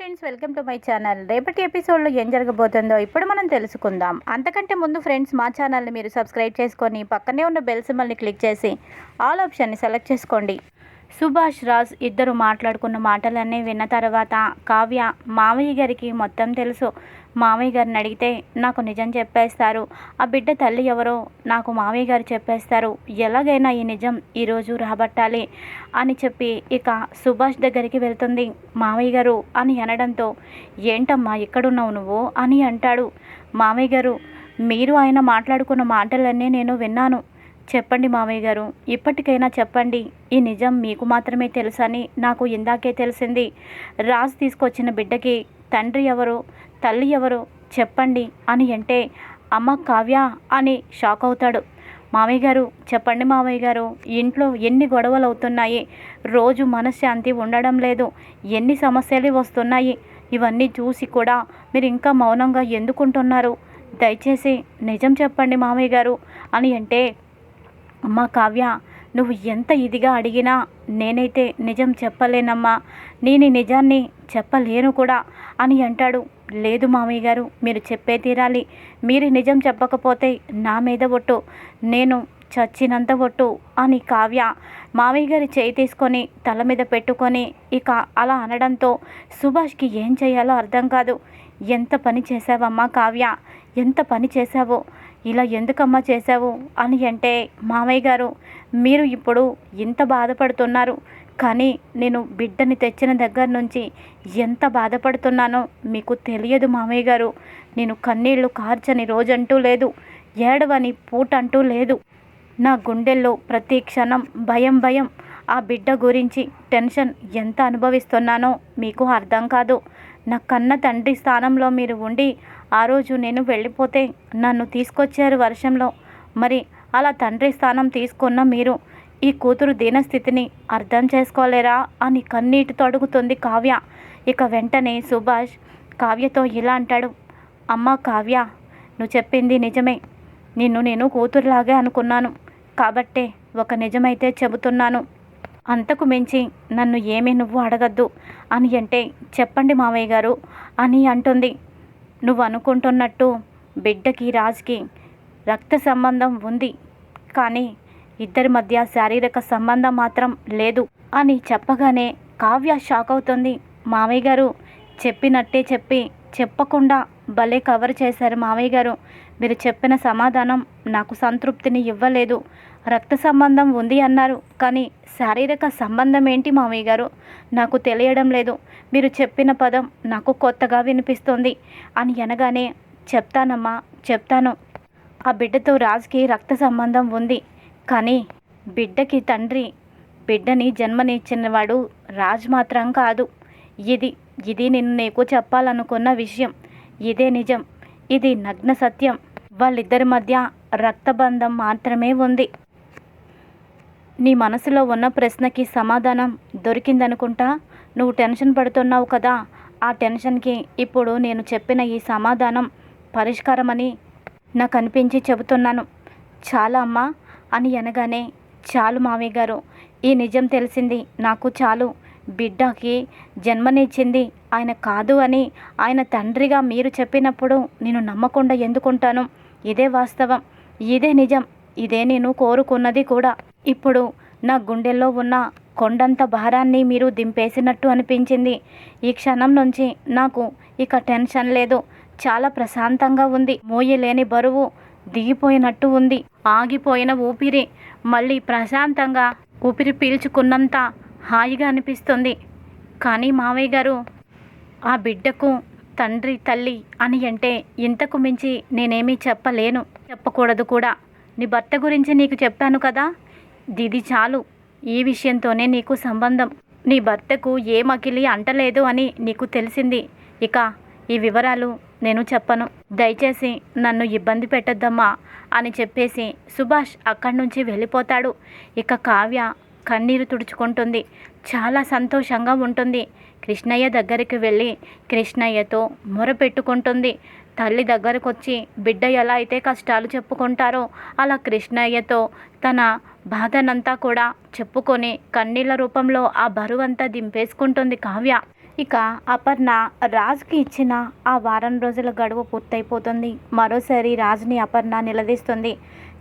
Friends welcome to my channel. రేపటి ఎపిసోడ్లో ఏం జరగబోతుందో ఇప్పుడు మనం తెలుసుకుందాం. అంతకంటే ముందు ఫ్రెండ్స్ మా ఛానల్ని మీరు సబ్స్క్రైబ్ చేసుకొని పక్కనే ఉన్న బెల్ సింబల్ని క్లిక్ చేసి ఆల్ ఆప్షన్ని సెలెక్ట్ చేసుకోండి. సుభాష్ రాజ్ ఇద్దరు మాట్లాడుకున్న మాటలన్నీ విన్న తర్వాత కావ్య మామయ్య గారికి మొత్తం తెలుసు. మామయ్య గారిని అడిగితే నాకు నిజం చెప్పేస్తారు. ఆ బిడ్డ తల్లి ఎవరో నాకు మామయ్య గారు చెప్పేస్తారు. ఎలాగైనా ఈ నిజం ఈరోజు రాబట్టాలి అని చెప్పి ఇక సుభాష్ దగ్గరికి వెళ్తుంది. మామయ్య గారు అని అనడంతో ఏంటమ్మా ఇక్కడున్నావు నువ్వు? అని అంటాడు. మామయ్య గారు మీరు ఆయన మాట్లాడుకున్న మాటలన్నీ నేను విన్నాను. చెప్పండి మామయ్య గారు ఇప్పటికైనా చెప్పండి. ఈ నిజం మీకు మాత్రమే తెలుసని నాకు ఇందాకే తెలిసింది. రాజు తీసుకొచ్చిన బిడ్డకి తండ్రి ఎవరు తల్లి ఎవరు చెప్పండి అని అంటే అమ్మ కావ్య అని షాక్ అవుతాడు. మామయ్య గారు చెప్పండి మామయ్య గారు ఇంట్లో ఎన్ని గొడవలు అవుతున్నాయి? రోజు మనశ్శాంతి ఉండడం లేదు. ఎన్ని సమస్యలు వస్తున్నాయి? ఇవన్నీ చూసి కూడా మీరు ఇంకా మౌనంగా ఎందుకుంటున్నారు? దయచేసి నిజం చెప్పండి మామయ్య గారు అని అంటే అమ్మ కావ్య నువ్వు ఎంత ఇదిగా అడిగినా నేనైతే నిజం చెప్పలేనమ్మా. నేను నిజాన్ని చెప్పలేను కూడా. అని అంటాడు. లేదు మామయ్య గారు మీరు చెప్పే తీరాలి. మీరు నిజం చెప్పకపోతే నా మీద ఒట్టు నేను చచ్చినంత ఒట్టు అని కావ్య మామయ్య గారి చేయి తీసుకొని తల మీద పెట్టుకొని ఇక అలా అనడంతో సుభాష్కి ఏం చేయాలో అర్థం కాదు. ఎంత పని చేశావమ్మా కావ్య? ఎంత పని చేశావో? ఇలా ఎందుకమ్మా చేశావు? అని అంటే మామయ్య గారు మీరు ఇప్పుడు ఇంత బాధపడుతున్నారు. కానీ నేను బిడ్డని తెచ్చిన దగ్గర నుంచి ఎంత బాధపడుతున్నానో మీకు తెలియదు మామయ్య గారు. నేను కన్నీళ్ళు కార్చని రోజంటూ లేదు ఏడవని పూట అంటూ లేదు. నా గుండెల్లో ప్రతి క్షణం భయం భయం. ఆ బిడ్డ గురించి టెన్షన్ ఎంత అనుభవిస్తున్నానో మీకు అర్థం కాదు. నా కన్న తండ్రి స్థానంలో మీరు ఉండి ఆ రోజు నేను వెళ్ళిపోతే నన్ను తీసుకొచ్చారు వర్షంలో. మరి అలా తండ్రి స్థానం తీసుకున్న మీరు ఈ కూతురు దీనస్థితిని అర్థం చేసుకోలేరా అని కన్నీటితో అడుగుతుంది కావ్య. ఇక వెంటనే సుభాష్ కావ్యతో ఇలా అంటాడు. అమ్మ కావ్య నువ్వు చెప్పింది నిజమే. నిన్ను నేను కూతురులాగే అనుకున్నాను. కాబట్టే ఒక నిజమైతే చెబుతున్నాను. అంతకు మించి నన్ను ఏమీ నువ్వు అడగద్దు అని అంటే చెప్పండి మావయ్య గారు అని అంటుంది. నువ్వు అనుకుంటున్నట్టు బిడ్డకి రాజుకి రక్త సంబంధం ఉంది. కానీ ఇద్దరి మధ్య శారీరక సంబంధం మాత్రం లేదు అని చెప్పగానే కావ్య షాక్ అవుతుంది. మామయ్య గారు చెప్పినట్టే చెప్పి చెప్పకుండా భలే కవర్ చేశారు మామయ్య గారు. మీరు చెప్పిన సమాధానం నాకు సంతృప్తిని ఇవ్వలేదు. రక్త సంబంధం ఉంది అన్నారు. కానీ శారీరక సంబంధం ఏంటి మామయ్య గారు? నాకు తెలియడం లేదు. మీరు చెప్పిన పదం నాకు కొత్తగా వినిపిస్తుంది అని అనగానే చెప్తానమ్మా చెప్తాను. ఆ బిడ్డతో రాజుకి రక్త సంబంధం ఉంది. కానీ బిడ్డకి తండ్రి బిడ్డని జన్మనిచ్చినవాడు రాజు మాత్రం కాదు. ఇది ఇది నేను నీకు చెప్పాలనుకున్న విషయం. ఇదే నిజం. ఇది నగ్న సత్యం. వాళ్ళిద్దరి మధ్య రక్తబంధం మాత్రమే ఉంది. నీ మనసులో ఉన్న ప్రశ్నకి సమాధానం దొరికిందనుకుంటా నువ్వు టెన్షన్ పడుతున్నావు కదా. ఆ టెన్షన్కి ఇప్పుడు నేను చెప్పిన ఈ సమాధానం పరిష్కారమని నాకు అనిపించి చెబుతున్నాను. చాలా అమ్మా అని అనగానే చాలు మామయ్య గారు ఈ నిజం తెలిసింది నాకు చాలు. బిడ్డకి జన్మనిచ్చింది ఆయన కాదు అని ఆయన తండ్రిగా మీరు చెప్పినప్పుడు నేను నమ్మకుండా ఎందుకుంటాను? ఇదే వాస్తవం. ఇదే నిజం. ఇదే నేను కోరుకున్నది కూడా. ఇప్పుడు నా గుండెల్లో ఉన్న కొండంత భారాన్ని మీరు దింపేసినట్టు అనిపించింది. ఈ క్షణం నుంచి నాకు ఇక టెన్షన్ లేదు. చాలా ప్రశాంతంగా ఉంది. మోయలేని బరువు దిగిపోయినట్టు ఉంది. ఆగిపోయిన ఊపిరి మళ్ళీ ప్రశాంతంగా ఊపిరి పీల్చుకున్నంత హాయిగా అనిపిస్తుంది. కానీ మావయ్య గారు ఆ బిడ్డకు తండ్రి తల్లి అని అంటే ఇంతకు మించి నేనేమీ చెప్పలేను. చెప్పకూడదు కూడా. నీ భర్త గురించి నీకు చెప్పాను కదా? ఇది చాలు. ఈ విషయంతోనే నీకు సంబంధం. నీ భర్తకు ఏ మకిలి అంటలేదు అని నీకు తెలిసింది. ఇక ఈ వివరాలు నేను చెప్పను. దయచేసి నన్ను ఇబ్బంది పెట్టద్దమ్మా అని చెప్పేసి సుభాష్ అక్కడి నుంచి వెళ్ళిపోతాడు. ఇక కావ్య కన్నీరు తుడుచుకుంటుంది. చాలా సంతోషంగా ఉంటుంది. కృష్ణయ్య దగ్గరికి వెళ్ళి కృష్ణయ్యతో మొరపెట్టుకుంటుంది తల్లి దగ్గరకు వచ్చి బిడ్డ ఎలా అయితే కష్టాలు చెప్పుకుంటారో అలా కృష్ణయ్యతో తన బాధనంతా కూడా చెప్పుకొని కన్నీళ్ళ రూపంలో ఆ బరువంతా దింపేసుకుంటుంది కావ్య. ఇక అపర్ణ రాజుకి ఇచ్చిన ఆ వారం రోజుల గడువు పూర్తయిపోతుంది. మరోసారి రాజుని అపర్ణ నిలదీస్తుంది.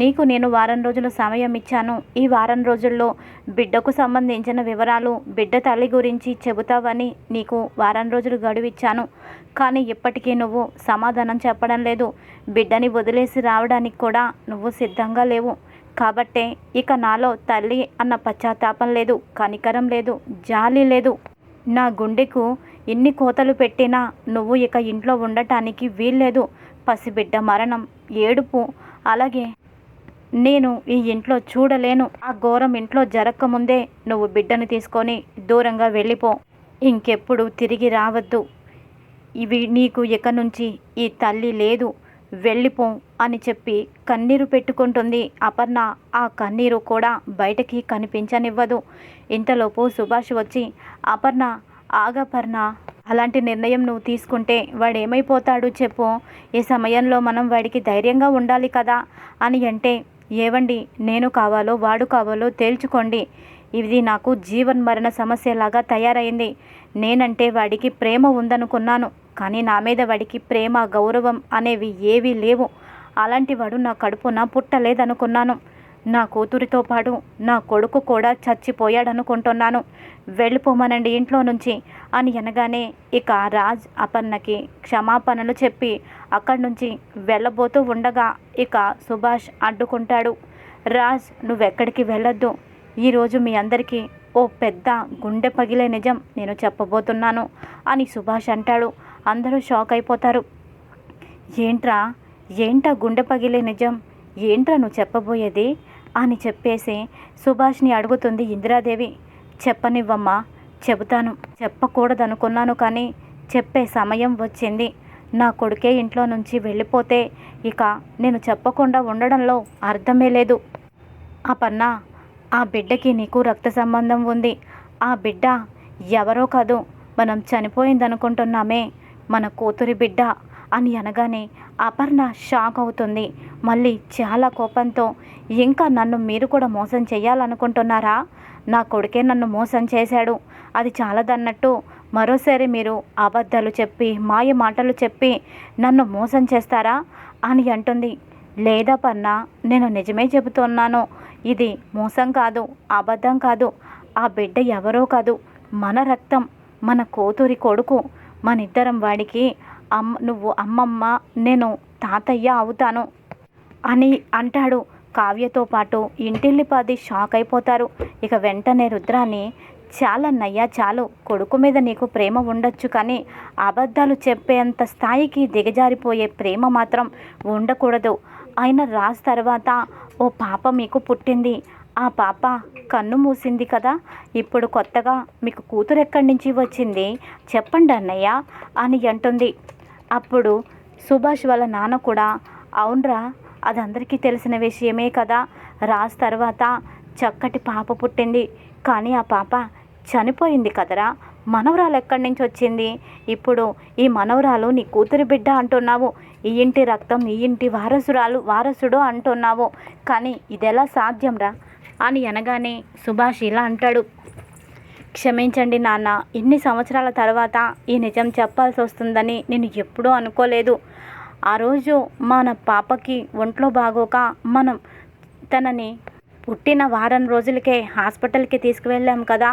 నీకు నేను వారం రోజుల సమయం ఇచ్చాను. ఈ వారం రోజుల్లో బిడ్డకు సంబంధించిన వివరాలు బిడ్డ తల్లి గురించి చెబుతావని నీకు వారం రోజులు గడువు ఇచ్చాను. కానీ ఇప్పటికీ నువ్వు సమాధానం చెప్పడం లేదు. బిడ్డని వదిలేసి రావడానికి కూడా నువ్వు సిద్ధంగా లేవు. కాబట్టే ఇక నాలో తల్లి అన్న పశ్చాత్తాపం లేదు కనికరం లేదు జాలి లేదు. నా గుండెకు ఎన్ని కోతలు పెట్టినా నువ్వు ఇక ఇంట్లో ఉండటానికి వీల్లేదు. పసిబిడ్డ మరణం ఏడుపు. అలాగే నేను ఈ ఇంట్లో చూడలేను. ఆ ఘోరం ఇంట్లో జరగకముందే నువ్వు బిడ్డను తీసుకొని దూరంగా వెళ్ళిపో. ఇంకెప్పుడు తిరిగి రావద్దు. ఇవి నీకు ఇక నుంచి ఈ తల్లి లేదు. వెళ్ళిపో అని చెప్పి కన్నీరు పెట్టుకుంటుంది అపర్ణ. ఆ కన్నీరు కూడా బయటకి కనిపించనివ్వదు. ఇంతలోపు సుభాష్ వచ్చి అపర్ణ ఆగపర్ణ అలాంటి నిర్ణయం నువ్వు తీసుకుంటే వాడు ఏమైపోతాడు చెప్పు. ఈ సమయంలో మనం వాడికి ధైర్యంగా ఉండాలి కదా అని అంటే ఏవండి నేను కావాలో వాడు కావాలో తేల్చుకోండి. ఇది నాకు జీవన్ మరణ సమస్యలాగా తయారైంది. నేనంటే వాడికి ప్రేమ ఉందనుకున్నాను. కానీ నా మీద వాడికి ప్రేమ గౌరవం అనేవి ఏవీ లేవు. అలాంటి వాడు నా కడుపున పుట్టలేదనుకున్నాను. నా కూతురితో పాటు నా కొడుకు కూడా చచ్చిపోయాడనుకుంటున్నాను. వెళ్ళిపోమనండి ఇంట్లో నుంచి అని అనగానే ఇక రాజ్ అపర్ణకి క్షమాపణలు చెప్పి అక్కడి నుంచి వెళ్ళబోతూ ఉండగా ఇక సుభాష్ అడ్డుకుంటాడు. రాజ్ నువ్వెక్కడికి వెళ్ళొద్దు. ఈరోజు మీ అందరికీ ఓ పెద్ద గుండె పగిలే నిజం నేను చెప్పబోతున్నాను అని సుభాష్ అంటాడు. అందరూ షాక్ అయిపోతారు. ఏంట్రా? ఏంటా గుండె పగిలే నిజం? ఏంట్రా నువ్వు చెప్పబోయేది? అని చెప్పేసి సుభాష్ని అడుగుతుంది ఇందిరాదేవి. చెప్పనివ్వమ్మా చెబుతాను. చెప్పకూడదనుకున్నాను కానీ చెప్పే సమయం వచ్చింది. నా కొడుకే ఇంట్లో నుంచి వెళ్ళిపోతే ఇక నేను చెప్పకుండా ఉండడంలో అర్థమే లేదు. ఆ పన్నా ఆ బిడ్డకి నీకు రక్త సంబంధం ఉంది. ఆ బిడ్డ ఎవరో కాదు. మనం చనిపోయిందనుకుంటున్నామే. మన కూతురి బిడ్డ అని అనగానే అపర్ణ షాక్ అవుతుంది. మళ్ళీ చాలా కోపంతో ఇంకా నన్ను మీరు కూడా మోసం చేయాలనుకుంటున్నారా? నా కొడుకే నన్ను మోసం చేశాడు. అది చాలదన్నట్టు మరోసారి మీరు అబద్ధాలు చెప్పి మాయ మాటలు చెప్పి నన్ను మోసం చేస్తారా? అని అంటుంది. లేదా పన్న నేను నిజమే చెబుతున్నాను. ఇది మోసం కాదు అబద్ధం కాదు. ఆ బిడ్డ ఎవరో కాదు. మన రక్తం మన కూతురి కొడుకు మనిద్దరం వాడికి అమ్మ నువ్వు అమ్మమ్మ నేను తాతయ్య అవుతాను అని అంటాడు. కావ్యతో పాటు ఇంటిల్లిపాది షాక్ అయిపోతారు. ఇక వెంటనే రుద్రాన్ని చాలన్నయ్యా చాలు. కొడుకు మీద నీకు ప్రేమ ఉండొచ్చు కానీ అబద్ధాలు చెప్పేంత స్థాయికి దిగజారిపోయే ప్రేమ మాత్రం ఉండకూడదు. ఆయన రాజు తర్వాత ఓ పాప మీకు పుట్టింది. ఆ పాప కన్ను మూసింది కదా. ఇప్పుడు కొత్తగా మీకు కూతురు ఎక్కడి నుంచి వచ్చింది? చెప్పండి అన్నయ్య అని అంటుంది. అప్పుడు సుభాష్ వాళ్ళ నాన్న కూడా అవునరా అది అందరికీ తెలిసిన విషయమే కదా. రాజ్ తర్వాత చక్కటి పాప పుట్టింది. కానీ ఆ పాప చనిపోయింది కదరా. మనవరాలు ఎక్కడి నుంచి వచ్చింది? ఇప్పుడు ఈ మనవరాలు నీ కూతురి బిడ్డ అంటున్నావు. ఈ ఇంటి రక్తం ఈ ఇంటి వారసురాలు వారసుడు అంటున్నావు. కానీ ఇదెలా సాధ్యంరా? అని అనగానే సుభాష్ ఇలా అంటాడు. క్షమించండి నాన్న ఇన్ని సంవత్సరాల తర్వాత ఈ నిజం చెప్పాల్సి వస్తుందని నేను ఎప్పుడూ అనుకోలేదు. ఆ రోజు మన పాపకి ఒంట్లో బాగోక మనం తనని పుట్టిన వారం రోజులకే హాస్పిటల్కి తీసుకువెళ్ళాం కదా.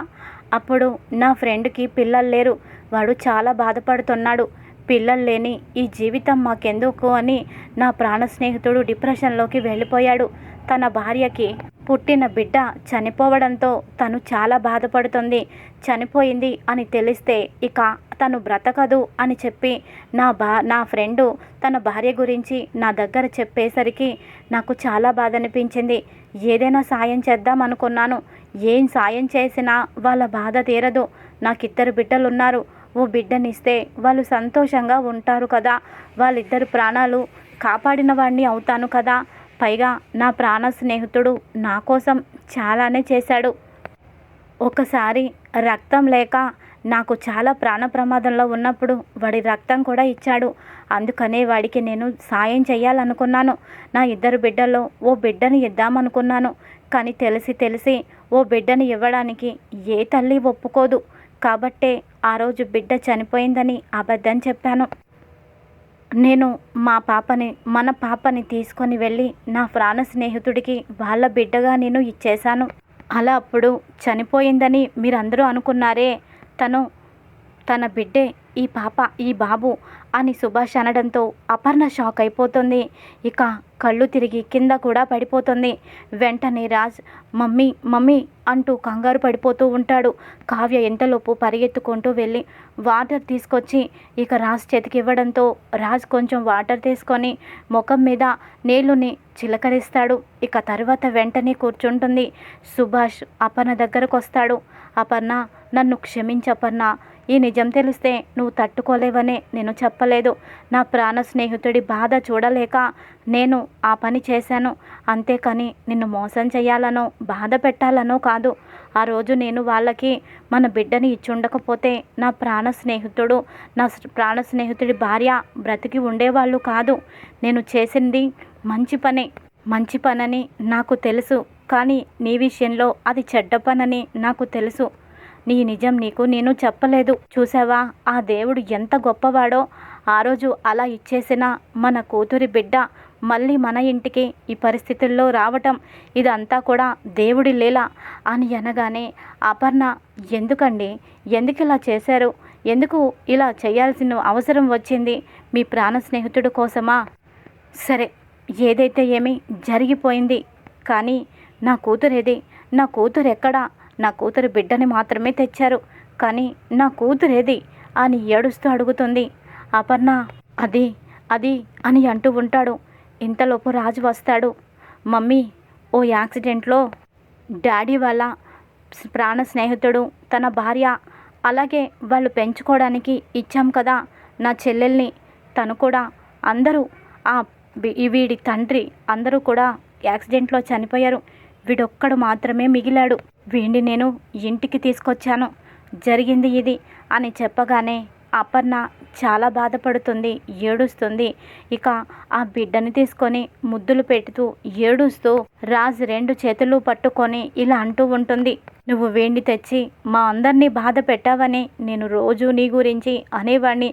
అప్పుడు నా ఫ్రెండ్కి పిల్లలు లేరు. వాడు చాలా బాధపడుతున్నాడు. పిల్లలు లేని ఈ జీవితం మాకెందుకు అని నా ప్రాణ స్నేహితుడు డిప్రెషన్లోకి వెళ్ళిపోయాడు. తన భార్యకి పుట్టిన బిడ్డ చనిపోవడంతో తను చాలా బాధపడుతుంది. చనిపోయింది అని తెలిస్తే ఇక తను బ్రతకదు అని చెప్పి నా బా నా ఫ్రెండు తన భార్య గురించి నా దగ్గర చెప్పేసరికి నాకు చాలా బాధ అనిపించింది ఏదైనా సాయం చేద్దాం అనుకున్నాను. ఏం సాయం చేసినా వాళ్ళ బాధ తీరదు. నాకు ఇద్దరు బిడ్డలు ఉన్నారు ఓ బిడ్డనిస్తే వాళ్ళు సంతోషంగా ఉంటారు కదా. వాళ్ళిద్దరు ప్రాణాలు కాపాడిన వాడిని అవుతాను కదా. పైగా నా ప్రాణ స్నేహితుడు నా కోసం చాలానే చేశాడు. ఒకసారి రక్తం లేక నాకు చాలా ప్రాణ ప్రమాదంలో ఉన్నప్పుడు వాడి రక్తం కూడా ఇచ్చాడు. అందుకనే వాడికి నేను సాయం చేయాలనుకున్నాను. నా ఇద్దరు బిడ్డల్లో ఓ బిడ్డని ఇద్దామనుకున్నాను. కానీ తెలిసి తెలిసి ఓ బిడ్డని ఇవ్వడానికి ఏ తల్లి ఒప్పుకోదు. కాబట్టే ఆ రోజు బిడ్డ చనిపోయిందని అబద్ధం చెప్పాను. నేను మా పాపని మన పాపని తీసుకొని వెళ్ళి నా ప్రాణ స్నేహితుడికి వాళ్ళ బిడ్డగా నేను ఇచ్చేశాను. అలా అప్పుడు చనిపోయిందని మీరందరూ అనుకున్నారే. తను తన బిడ్డే ఈ పాప ఈ బాబు అని సుభాష్ అనడంతో అపర్ణ షాక్ అయిపోతుంది. ఇక కళ్ళు తిరిగి కింద కూడా పడిపోతుంది. వెంటనే రాజ్ మమ్మీ మమ్మీ అంటూ కంగారు పడిపోతూ ఉంటాడు. కావ్య ఎంతలోపు పరిగెత్తుకుంటూ వెళ్ళి వాటర్ తీసుకొచ్చి ఇక రాజ్ చేతికి ఇవ్వడంతో రాజ్ కొంచెం వాటర్ తీసుకొని ముఖం మీద నీళ్ళుని చిలకరిస్తాడు. ఇక తర్వాత వెంటనే కూర్చుంటుంది. సుభాష్ అపర్ణ దగ్గరకు వస్తాడు అపర్ణ నన్ను క్షమించపర్ణ ఈ నిజం తెలిస్తే నువ్వు తట్టుకోలేవనే నేను చెప్పలేదు. నా ప్రాణ స్నేహితుడి బాధ చూడలేక నేను ఆ పని చేశాను. అంతేకాని నిన్ను మోసం చేయాలనో బాధ పెట్టాలనో కాదు. ఆ రోజు నేను వాళ్ళకి మన బిడ్డని ఇచ్చుండకపోతే నా ప్రాణ స్నేహితుడు నా ప్రాణ స్నేహితుడి భార్య బ్రతికి ఉండేవాళ్ళు కాదు. నేను చేసింది మంచి పనే. మంచి పనని నాకు తెలుసు. కానీ నీ విషయంలో అది చెడ్డ పనని నాకు తెలుసు. నీ నిజం నీకు నేను చెప్పలేదు. చూసావా? ఆ దేవుడు ఎంత గొప్పవాడో. ఆ రోజు అలా ఇచ్చేసిన మన కూతురి బిడ్డ మళ్ళీ మన ఇంటికి ఈ పరిస్థితుల్లో రావటం ఇదంతా కూడా దేవుడి లీల అని అనగానే అపర్ణ ఎందుకండి? ఎందుకు ఇలా చేశారు? ఎందుకు ఇలా చేయాల్సిన అవసరం వచ్చింది? మీ ప్రాణ స్నేహితుడు కోసమా? సరే ఏదైతే ఏమి జరిగిపోయింది కానీ నా కూతురేది? నా కూతురు ఎక్కడా నా కూతురు బిడ్డని మాత్రమే తెచ్చారు. కానీ నా కూతురేది అని ఏడుస్తూ అడుగుతుంది. అపర్ణ అది అది అని అంటూ ఉంటాడు. ఇంతలోపు రాజు వస్తాడు. మమ్మీ ఓ యాక్సిడెంట్లో డాడీ వాళ్ళ ప్రాణ స్నేహితుడు తన భార్య అలాగే వాళ్ళు పెంచుకోవడానికి ఇచ్చాం కదా నా చెల్లెల్ని. తను కూడా అందరూ ఆ వీడి తండ్రి అందరూ కూడా యాక్సిడెంట్లో చనిపోయారు. వీడొక్కడు మాత్రమే మిగిలాడు. వీడిని నేను ఇంటికి తీసుకొచ్చాను. జరిగింది ఇది అని చెప్పగానే అపర్ణ చాలా బాధపడుతుంది ఏడుస్తుంది. ఇక ఆ బిడ్డని తీసుకొని ముద్దులు పెడుతూ ఏడుస్తూ రాజ్ రెండు చేతులు పట్టుకొని ఇలా అంటూ ఉంటుంది నువ్వు వేండి తెచ్చి మా అందరినీ బాధ పెట్టావని నేను రోజు నీ గురించి అనేవాడిని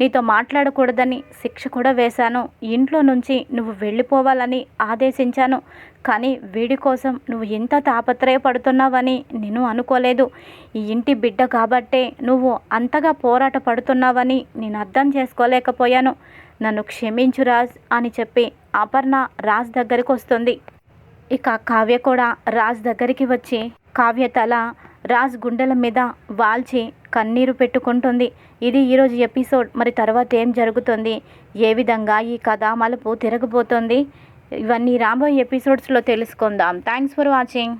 నీతో మాట్లాడకూడదని శిక్ష కూడా వేశాను. ఇంట్లో నుంచి నువ్వు వెళ్ళిపోవాలని ఆదేశించాను. కానీ వీడి కోసం నువ్వు ఇంత తాపత్రయపడుతున్నావని నేను అనుకోలేదు. ఈ ఇంటి బిడ్డ కాబట్టే నువ్వు అంతగా పోరాట పడుతున్నావని నేను అర్థం చేసుకోలేకపోయాను. నన్ను క్షమించు రాజ్ అని చెప్పి అపర్ణ రాజ్ దగ్గరికి వస్తుంది. ఇక కావ్య కూడా రాజ్ దగ్గరికి వచ్చి కావ్య తల రాజ్ గుండెల మీద వాల్చి కన్నీరు పెట్టుకుంటుంది. ఇది ఈరోజు ఎపిసోడ్. మరి తర్వాత ఏం జరుగుతుంది? ఏ విధంగా ఈ కథ మలుపు తిరగబోతుంది? ఇవన్నీ రాబోయే ఎపిసోడ్స్లో తెలుసుకుందాం. Thanks for watching